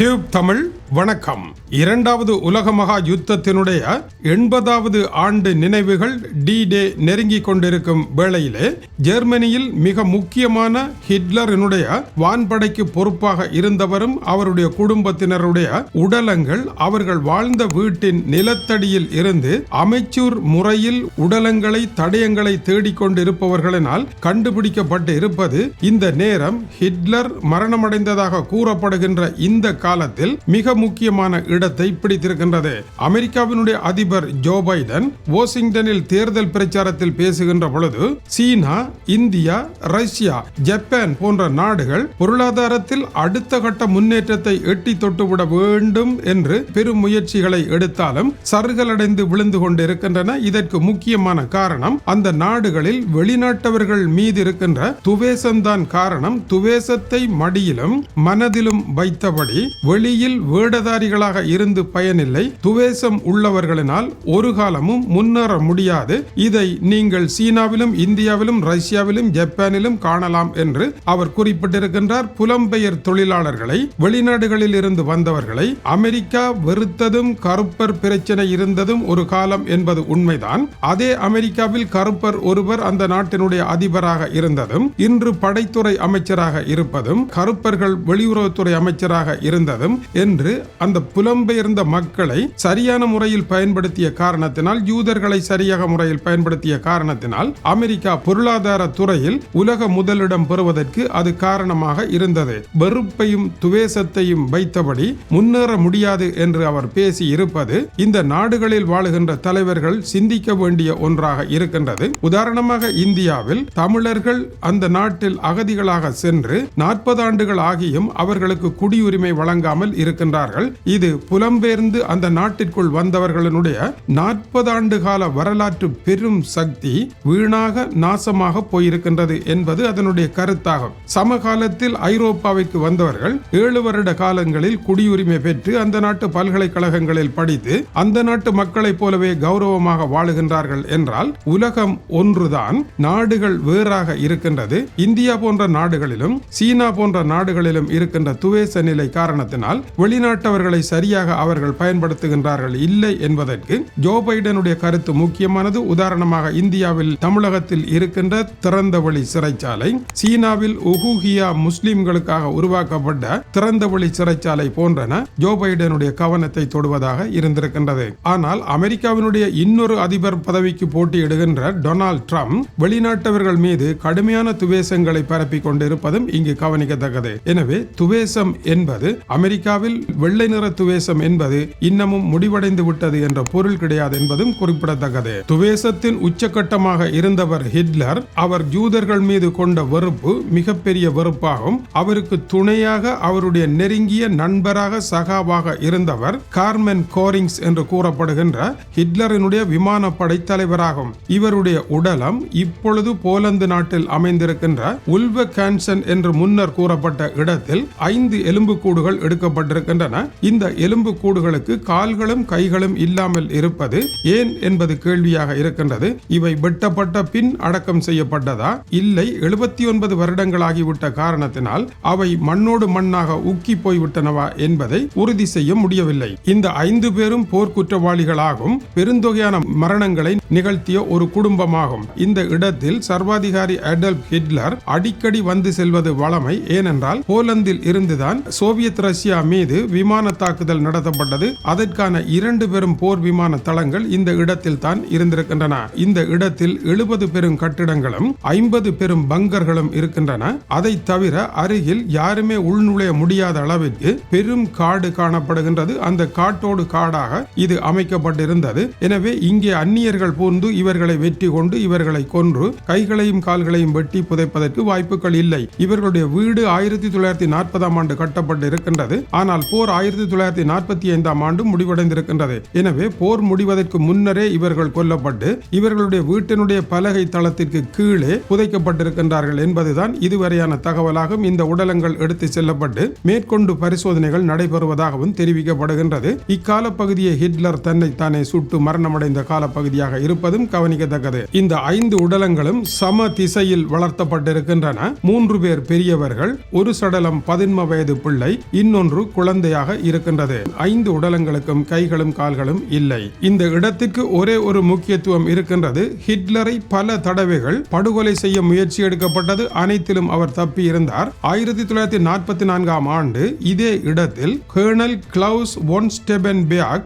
Tube Tamil வணக்கம். இரண்டாவது உலக மகா யுத்தத்தினுடைய எண்பதாவது ஆண்டு நினைவுகள் டி டே நெருங்கிக் கொண்டிருக்கும் வேளையிலே ஜெர்மனியில் மிக முக்கியமான ஹிட்லரினுடைய வான்படைக்கு பொறுப்பாக இருந்தவரும் அவருடைய குடும்பத்தினருடைய உடலங்கள் அவர்கள் வாழ்ந்த வீட்டின் நிலத்தடியில் இருந்து அமைச்சூர் முறையில் உடலங்களை தடயங்களை தேடிக்கொண்டிருப்பவர்களினால் கண்டுபிடிக்கப்பட்டு இருப்பது இந்த நேரம் ஹிட்லர் மரணமடைந்ததாக கூறப்படுகின்ற இந்த காலத்தில் மிக முக்கியமான இடத்தை பிடித்திருக்கின்றது. அமெரிக்காவினுடைய அதிபர் ஜோ பைடன் வாஷிங்டனில் தேர்தல் பிரச்சாரத்தில் பேசுகின்ற பொழுது சீனா இந்தியா ரஷ்யா ஜப்பான் போன்ற நாடுகள் பொருளாதாரத்தில் அடுத்த கட்ட முன்னேற்றத்தை எட்டி தொட்டுவிட வேண்டும் என்று பெரும் முயற்சிகளை எடுத்தாலும் சருகலடைந்து விழுந்து கொண்டிருக்கின்றன. இதற்கு முக்கியமான காரணம் அந்த நாடுகளில் வெளிநாட்டவர்கள் மீது இருக்கின்ற துவேசம்தான் காரணம். துவேசத்தை மடியிலும் மனதிலும் வைத்தபடி வெளியில் வேடதாரிகளாக இருந்து பயனில்லை. துவேசம் உள்ளவர்களினால் ஒரு காலமும் முன்னேற முடியாது. இதை நீங்கள் சீனாவிலும் இந்தியாவிலும் ரஷ்யாவிலும் ஜப்பானிலும் காணலாம் என்று அவர் குறிப்பிட்டிருக்கின்றார். புலம்பெயர் தொழிலாளர்களை வெளிநாடுகளில் இருந்து வந்தவர்களை அமெரிக்கா வெறுத்ததும் கருப்பர் பிரச்சனை இருந்ததும் ஒரு காலம் என்பது உண்மைதான். அதே அமெரிக்காவில் கருப்பர் ஒருவர் அந்த நாட்டினுடைய அதிபராக இருந்ததும் இன்று படைத்துறை அமைச்சராக இருப்பதும் கருப்பர்கள் வெளியுறவுத்துறை அமைச்சராக இருந்ததும் என்று அந்த புலம்பெயர்ந்த மக்களை சரியான முறையில் பயன்படுத்திய காரணத்தினால் யூதர்களை சரியாக முறையில் பயன்படுத்திய காரணத்தினால் அமெரிக்கா பொருளாதார துறையில் உலக முதலிடம் பெறுவதற்கு அது காரணமாக இருந்தது. வெறுப்பையும் துவேசத்தையும் வைத்தபடி முன்னேற முடியாது என்று அவர் பேசி இருப்பது இந்த நாடுகளில் வாழுகின்ற தலைவர்கள் சிந்திக்க வேண்டிய ஒன்றாக இருக்கின்றது. உதாரணமாக இந்தியாவில் தமிழர்கள் அந்த நாட்டில் அகதிகளாக சென்று நாற்பது ஆண்டுகள் ஆகியும் அவர்களுக்கு குடியுரிமை வழங்காமல் இருக்கின்றார்கள். இது புலம்பெயர்ந்து அந்த நாட்டிற்குள் வந்தவர்களுடைய நாற்பது ஆண்டு கால வரலாற்று பெரும் சக்தி வீணாக நாசமாக போயிருக்கின்றது என்பது அதனுடைய கருத்தாகும். சமகாலத்தில் ஐரோப்பாவிற்கு வந்தவர்கள் ஏழு வருட காலங்களில் குடியுரிமை பெற்று அந்த நாட்டு பல்கலைக்கழகங்களில் படித்து அந்த நாட்டு மக்களைப் போலவே கௌரவமாக வாழுகின்றார்கள் என்றால் உலகம் ஒன்றுதான் நாடுகள் வேறாக இருக்கின்றது. இந்தியா போன்ற நாடுகளிலும் சீனா போன்ற நாடுகளிலும் இருக்கின்ற துவேச நிலை காரணத்தினால் வெளிநாட்டு வெளிநாட்டவர்களை சரியாக அவர்கள் பயன்படுத்துகின்றார்கள் இல்லை என்பதற்கு ஜோ பைடனுடைய கருத்து முக்கியமானது. உதாரணமாக இந்தியாவில் தமிழகத்தில் இருக்கின்ற திறந்தவெளி சிறைச்சாலை சீனாவில் உகுஹியா முஸ்லிம்களுக்காக உருவாக்கப்பட்ட திறந்தவெளி சிறைச்சாலை போன்றன ஜோ பைடனுடைய கவனத்தை தொடுவதாக இருந்திருக்கின்றது. ஆனால் அமெரிக்காவினுடைய இன்னொரு அதிபர் பதவிக்கு போட்டியிடுகின்ற டொனால்ட் ட்ரம்ப் வெளிநாட்டவர்கள் மீது கடுமையான துவேசங்களை பரப்பிக் கொண்டிருப்பதும் இங்கு கவனிக்கத்தக்கது. எனவே துவேசம் என்பது அமெரிக்காவில் வெள்ளை நிற துவேசம் என்பது இன்னமும் முடிவடைந்து விட்டது என்ற பொருள் கிடையாது என்பதும் குறிப்பிடத்தக்கது. துவேசத்தின் உச்சகட்டமாக இருந்தவர் ஹிட்லர் அவர் ஜூதர்கள் மீது கொண்ட வெறுப்பு மிகப்பெரிய வெறுப்பாகும். அவருக்கு துணையாக அவருடைய நெருங்கிய நண்பராக சகாவாக இருந்தவர் கார்மென் கோரிங்ஸ் என்று கூறப்படுகின்ற ஹிட்லரினுடைய விமானப்படை தலைவராகும் இவருடைய உடலம் இப்பொழுது போலந்து நாட்டில் அமைந்திருக்கின்ற உல்வ கேன்சன் என்று முன்னர் கூறப்பட்ட இடத்தில் ஐந்து எலும்புக்கூடுகள் எடுக்கப்பட்டிருக்கின்றன. இந்த எலும்பு கூடுகளுக்கு கால்களும் கைகளும் இல்லாமல் இருப்பது ஏன் என்பது கேள்வியாக இருக்கின்றது. இவை வெட்டப்பட்ட பின் அடக்கம் செய்யப்பட்டதா? இல்லை எழுபத்தி ஒன்பது வருடங்களாகிவிட்ட காரணத்தினால் அவை மண்ணோடு மண்ணாக உக்கி போய்விட்டனவா என்பதை உறுதி செய்ய முடியவில்லை. இந்த ஐந்து பேரும் போர்க்குற்றவாளிகளாகும். பெருந்தொகையான மரணங்களை நிகழ்த்திய ஒரு குடும்பமாகும். இந்த இடத்தில் சர்வாதிகாரி அடல்ப் ஹிட்லர் அடிக்கடி வந்து செல்வது வளமை ஏனென்றால் போலந்தில் இருந்துதான் சோவியத் ரஷ்யா மீது விமான தாக்குதல் நடத்தப்பட்டது. அதற்கான இரண்டு பெரும் போர் விமான தளங்கள் இந்த இடத்தில் தான் இருந்திருக்கின்றன. இந்த இடத்தில் எழுபது பெரும் கட்டிடங்களும் ஐம்பது பெரும் பங்கர்களும் இருக்கின்றன. அதை தவிர அருகில் யாருமே உள்நுழைய முடியாத அளவிற்கு பெரும் காடு காணப்படுகின்றது. அந்த காட்டோடு காடாக இது அமைக்கப்பட்டிருந்தது. எனவே இங்கே அந்நியர்கள் பூந்து இவர்களை வெற்றி கொண்டு இவர்களை கொன்று கைகளையும் கால்களையும் வெட்டி புதைப்பதற்கு வாய்ப்புகள் இல்லை. இவர்களுடைய வீடு ஆயிரத்தி தொள்ளாயிரத்தி நாற்பதாம் ஆண்டு கட்டப்பட்டு இருக்கின்றது ஆனால் போர் ஆயிரத்தி தொள்ளாயிரத்தி நாற்பத்தி ஐந்தாம் ஆண்டு முடிவடைந்திருக்கின்றது. எனவே போர் முடிவதற்கு முன்னரே இவர்கள் கொல்லப்பட்டு இவர்களுடைய வீட்டினுடைய பலகை தளத்திற்கு கீழே புதைக்கப்பட்டிருக்கின்றார்கள் என்பதுதான் இதுவரையான தகவலாகும். இந்த உடலங்கள் எடுத்து செல்லப்பட்டு மேற்கொண்டு பரிசோதனைகள் நடைபெறுவதாகவும் தெரிவிக்கப்படுகின்றது. இக்கால பகுதியை ஹிட்லர் தன்னை சுட்டு மரணமடைந்த காலப்பகுதியாக இருப்பதும் கவனிக்கத்தக்கது. இந்த ஐந்து உடலங்களும் சம திசையில் வளர்த்தப்பட்டிருக்கின்றன. மூன்று பேர் பெரியவர்கள் ஒரு சடலம் பதின்ம வயது பிள்ளை இன்னொன்று குழந்தையாக பகுதியாக இருக்கின்றது. ஐந்து உடலங்களுக்கும் கைகளும் கால்களும் இல்லை. இந்த இடத்திற்கு ஒரே ஒரு முக்கியத்துவம் இருக்கின்றது. ஹிட்லரை பல தடவைகள் படுகொலை செய்ய முயற்சி எடுக்கப்பட்டது. அனைத்திலும் அவர் தப்பி இருந்தார் ஆயிரத்தி தொள்ளாயிரத்தி நாற்பத்தி நான்காம் ஆண்டு இதே இடத்தில் கேர்னல் கிளவுஸ் ஒன் ஸ்டெபன்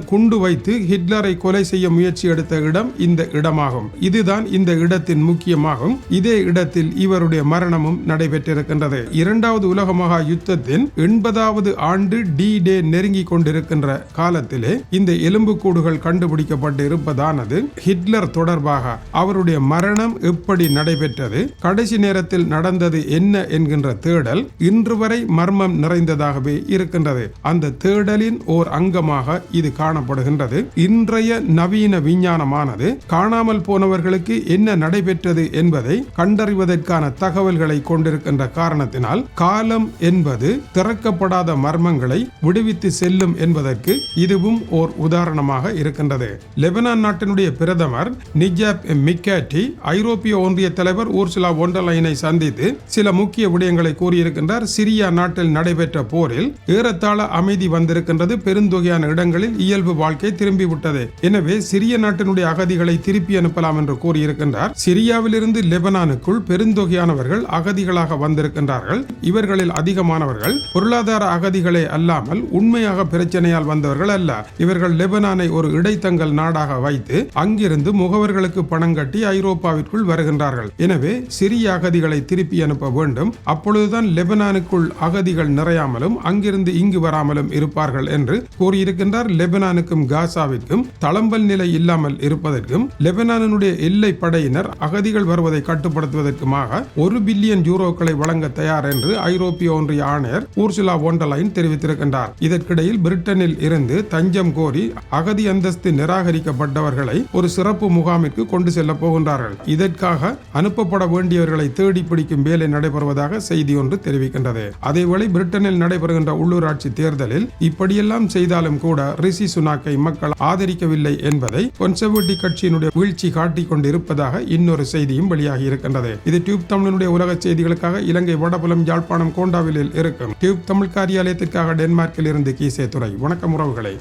குண்டு வைத்து ஹிட்லரை கொலை செய்ய முயற்சி எடுத்த இடம் இந்த இடமாகும். இதுதான் இந்த இடத்தின் முக்கியமாகும். இதே இடத்தில் இவருடைய மரணமும் நடைபெற்றிருக்கின்றது. இரண்டாவது உலக மகா யுத்தத்தின் எண்பதாவது ஆண்டு டி டே நெருங்கி கொண்டிருக்கின்ற காலத்திலே இந்த எலும்புக்கூடுகள் கண்டுபிடிக்கப்பட்டு இருப்பதானது ஹிட்லர் தொடர்பாக அவருடைய மரணம் எப்படி நடைபெற்றது கடைசி நேரத்தில் நடந்தது என்ன என்கின்ற தேடல் இன்று வரை மர்மம் நிறைந்ததாகவே இருக்கின்றது. அந்த தேடலின் ஓர் அங்கமாக இது காணப்படுகின்றது. இன்றைய நவீன விஞ்ஞானமானது காணாமல் போனவர்களுக்கு என்ன நடைபெற்றது என்பதை கண்டறிவதற்கான தகவல்களை கொண்டிருக்கின்ற காரணத்தினால் காலம் என்பது திறக்கப்படாத மர்மங்களை விடுவித்து செல்லும் என்பதற்கு இதுவும் ஓர் உதாரணமாக இருக்கின்றது. லெபனான் நாட்டினுடைய பிரதமர் நிஜாப் மிக்காட்டி ஐரோப்பிய ஒன்றிய தலைவர் ஊர்சுலா ஒண்டலைனை சந்தித்து சில முக்கிய விடயங்களை கூறியிருக்கின்றார். சிரியா நாட்டில் நடைபெற்ற போரில் ஏறத்தாழ அமைதி வந்திருக்கின்றது. பெருந்தொகையான இடங்களில் இயல்பு வாழ்க்கை திரும்பிவிட்டது. எனவே சிரிய நாட்டினுடைய அகதிகளை திருப்பி அனுப்பலாம் என்று கூறியிருக்கின்றார். சிரியாவிலிருந்து லெபனானுக்குள் பெருந்தொகையானவர்கள் அகதிகளாக வந்திருக்கின்றார்கள். இவர்களில் அதிகமானவர்கள் பொருளாதார அகதிகளே அல்லாமல் உண்மையாக பிரச்சனையால் வந்தவர்கள் அல்ல. இவர்கள் லெபனானை ஒரு இடைத்தங்கல் நாடாக வைத்து அங்கிருந்து முகவர்களுக்கு பணம் கட்டி ஐரோப்பாவிற்குள் வருகின்றார்கள். எனவே சிறிய அகதிகளை திருப்பி அனுப்ப வேண்டும். அப்பொழுதுதான் லெபனானுக்குள் அகதிகள் நிறையாமலும் அங்கிருந்து இங்கு வராமலும் இருப்பார்கள் என்று கூறியிருக்கின்றார். லெபனானுக்கும் காசாவிற்கும் தளம்பல் நிலை இல்லாமல் இருப்பதற்கும் லெபனானுடைய எல்லை படையினர் அகதிகள் வருவதை கட்டுப்படுத்துவதற்குமாக ஒரு பில்லியன் யூரோக்களை வழங்க தயார் என்று ஐரோப்பிய ஒன்றிய ஆணையர் ஊர்சுலா ஒண்டலைன் தெரிவித்திருக்கின்றார். இதற்கிடையில் பிரிட்டனில் இருந்து தஞ்சம் கோரி அகதி அந்தஸ்து நிராகரிக்கப்பட்டவர்களை ஒரு சிறப்பு முகாமிற்கு கொண்டு செல்ல போகின்றார்கள். இதற்காக அனுப்பப்பட வேண்டியவர்களை தேடி பிடிக்கும் வேலை நடைபெறுவதாக செய்தி ஒன்று தெரிவிக்கின்றது. அதேவேளை பிரிட்டனில் நடைபெறுகின்ற உள்ளூராட்சி தேர்தலில் இப்படியெல்லாம் செய்தாலும் கூட ரிஷி சுனாக்கை மக்கள் ஆதரிக்கவில்லை என்பதை கொன்சர்வேட்டிவ் கட்சியினுடைய வீழ்ச்சி காட்டிக் கொண்டிருப்பதாக இன்னொரு செய்தியும் வெளியாகி இருக்கின்றது. இது டியூப் தமிழனுடைய உலக செய்திகளுக்காக இலங்கை வடபுலம் யாழ்ப்பாணம் கோண்டாவிலில் இருக்கும். டியூப் தமிழ் காரியாலயத்திற்காக டென்மார்க் இருந்து கீசே துறை. வணக்கம் உறவுகளை.